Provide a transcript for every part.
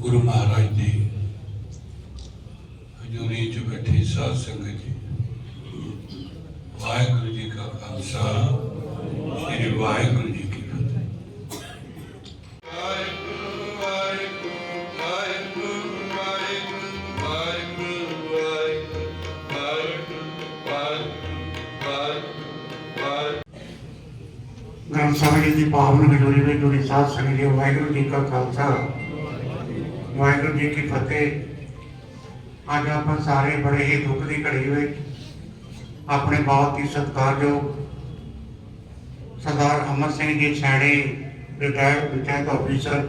ਗੁਰੂ ਮਹਾਰਾਜ ਦੀ ਹਜ਼ੂਰੀ 'ਚ ਬੈਠੀ ਸਾਧ ਸੰਗਤ ਜੀ, ਵਾਹਿਗੁਰੂ ਜੀ ਕਾ ਖਾਲਸਾ, ਸ੍ਰੀ ਵਾਹਿਗੁਰੂ ਗ੍ਰੰਥ ਸਾਹਿਬ ਜੀ ਦੀ ਪਾਵਨ ਹਜ਼ੂਰੀ ਵਿੱਚ ਜੁੜੀ ਸਾਧ ਸੰਗਤ ਜੀ, ਵਾਹਿਗੁਰੂ ਜੀ ਕਾ ਖਾਲਸਾ। ਵਾਹਿਗੁਰੂ ਜੀ ਕੀ ਫਤਿਹ। ਅੱਜ ਆਪਾਂ ਸਾਰੇ ਬੜੇ ਹੀ ਦੁੱਖ ਦੀ ਘੜੀ ਵਿੱਚ ਆਪਣੇ ਬਹੁਤ ਹੀ ਸਤਿਕਾਰਯੋਗ ਸਰਦਾਰ ਅਮਰ ਸਿੰਘ ਜੀ ਛਾੜੇ ਰਿਟਾਇਰਡ ਪੰਚਾਇਤ ਆਫੀਸਰ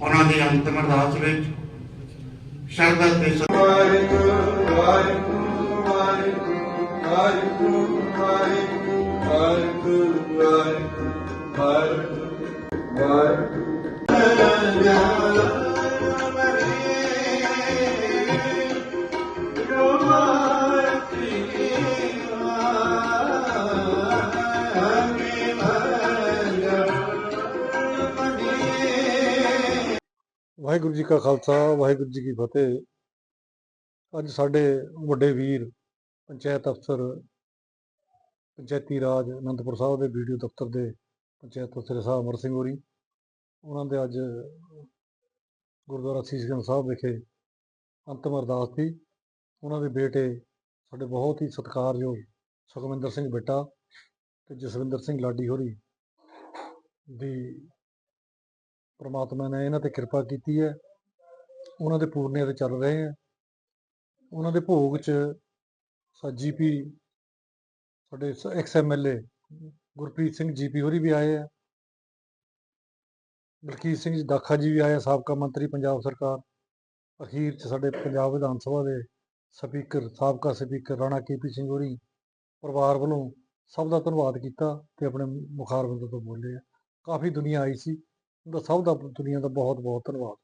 ਉਹਨਾਂ ਦੀ ਅੰਤਮ ਅਰਦਾਸ ਵਿੱਚ ਸ਼ਰਧਾ ਤੇ ਵਾਹਿਗੁਰੂ ਵਾਹਿਗੁਰੂ ਵਾਹਿਗੁਰੂ ਵਾਹਿਗੁਰੂ ਵਾਹਿਗੁਰੂ। ਵਾਹਿਗੁਰੂ ਜੀ ਕਾ ਖਾਲਸਾ ਵਾਹਿਗੁਰੂ ਜੀ ਕੀ ਫਤਿਹ। ਅੱਜ ਸਾਡੇ ਵੱਡੇ ਵੀਰ ਪੰਚਾਇਤ ਅਫਸਰ ਪੰਚਾਇਤੀ ਰਾਜ ਅਨੰਦਪੁਰ ਸਾਹਿਬ ਦੇ ਵੀਡੀਓ ਦਫ਼ਤਰ ਦੇ ਪੰਚਾਇਤ ਅਫਸਰ ਸਾਹਿਬ ਅਮਰ ਸਿੰਘ ਹੋਰੀ, ਉਹਨਾਂ ਦੇ ਅੱਜ ਗੁਰਦੁਆਰਾ ਸੀਸਗੰਜ ਸਾਹਿਬ ਵਿਖੇ ਅੰਤਮ ਅਰਦਾਸ ਸੀ। ਉਹਨਾਂ ਦੇ ਬੇਟੇ ਸਾਡੇ ਬਹੁਤ ਹੀ ਸਤਿਕਾਰਯੋਗ ਸੁਖਵਿੰਦਰ ਸਿੰਘ ਬਿੱਟਾ ਤੇ ਜਸਵਿੰਦਰ ਸਿੰਘ ਲਾਡੀ ਹੋਰੀ ਦੀ ਪ੍ਰਮਾਤਮਾ ਨੇ ਇਹਨਾਂ ਤੇ ਕਿਰਪਾ ਕੀਤੀ ਹੈ। ਉਹਨਾਂ ਦੇ ਪੂਰਨਿਆਂ ਤੇ ਚੱਲ ਰਹੇ ਆ ਉਹਨਾਂ ਦੇ ਭੋਗ 'ਚ ਜੀਪੀ ਸਾਡੇ ex MLA Gurpreet Singh GP ਹੋਰੀ ਵੀ ਆਏ ਆ। ਬਲਕੀਤ ਸਿੰਘ ਜੀ ਦਾਖਾ ਜੀ ਵੀ ਆਏ ਆ, ਸਾਬਕਾ ਮੰਤਰੀ ਪੰਜਾਬ ਸਰਕਾਰ। ਅਖੀਰ 'ਚ ਸਾਡੇ ਪੰਜਾਬ ਵਿਧਾਨ ਸਭਾ ਦੇ ਸਪੀਕਰ, ਸਾਬਕਾ ਸਪੀਕਰ ਰਾਣਾ ਕੇਪੀ ਸਿੰਘ ਹੋਰੀ ਪਰਿਵਾਰ ਵੱਲੋਂ ਸਭ ਦਾ ਧੰਨਵਾਦ ਕੀਤਾ ਤੇ ਆਪਣੇ ਮੁਖਾਰਬੰਦ ਤੋਂ ਬੋਲੇ ਆ। ਕਾਫੀ ਦੁਨੀਆ ਆਈ ਸੀ। ਉਹਦਾ ਸਭ ਦਾ ਦੁਨੀਆ ਦਾ ਬਹੁਤ ਬਹੁਤ ਧੰਨਵਾਦ।